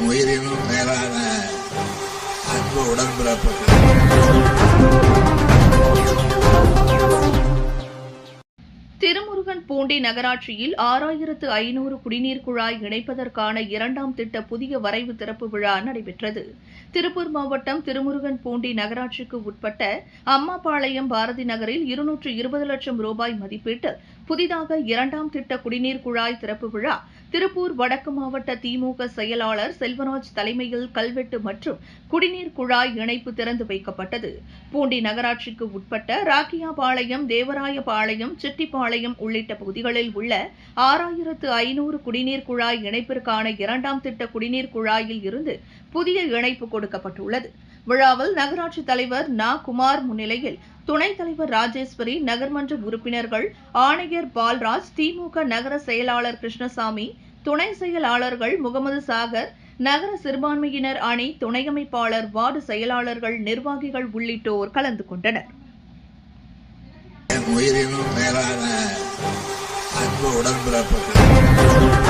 என் உயிரினும் மேலான அன்பு உடன்பிறப்பு திருமுருகன் பூண்டி நகராட்சியில் ஆறாயிரத்து ஐநூறு குடிநீர் குழாய் இணைப்பதற்கான இரண்டாம் திட்ட புதிய வரைவு திறப்பு விழா நடைபெற்றது. திருப்பூர் மாவட்டம் திருமுருகன் பூண்டி நகராட்சிக்கு உட்பட்ட அம்மாபாளையம் பாரதி நகரில் இருநூற்று இருபது லட்சம் ரூபாய் மதிப்பீட்டில் புதிதாக இரண்டாம் திட்ட குடிநீர் குழாய் திறப்பு விழா திருப்பூர் வடக்கு மாவட்ட திமுக செயலாளர் செல்வராஜ் தலைமையில் கல்வெட்டு மற்றும் குடிநீர் குழாய் இணைப்பு திறந்து வைக்கப்பட்டது. பூண்டி நகராட்சிக்கு உட்பட்ட ராக்கியாபாளையம் தேவராயபாளையம் செட்டிப்பாளையம் உள்ளிட்ட பகுதிகளில் உள்ள ஆறாயிரத்து ஐநூறு குடிநீர் குழாய் இணைப்பிற்கான இரண்டாம் திட்ட குடிநீர் குழாயில் இருந்து புதிய இணைப்பு கொடுக்கப்பட்டுள்ளது. விழாவில் நகராட்சி தலைவர் நா. குமார் முன்னிலையில் துணைத் தலைவர் ராஜேஸ்வரி நகர்மன்ற உறுப்பினர்கள் ஆணையர் பால்ராஜ் திமுக நகர செயலாளர் கிருஷ்ணசாமி துணை செயலாளர்கள் முகமது சாகர் நகர சிறுபான்மையினர் அணி துணை அமைப்பாளர் வார்டு செயலாளர்கள் நிர்வாகிகள் உள்ளிட்டோர் கலந்து கொண்டனர். உயிரினும் மேலான அன்பு உடன்பிறப்பு.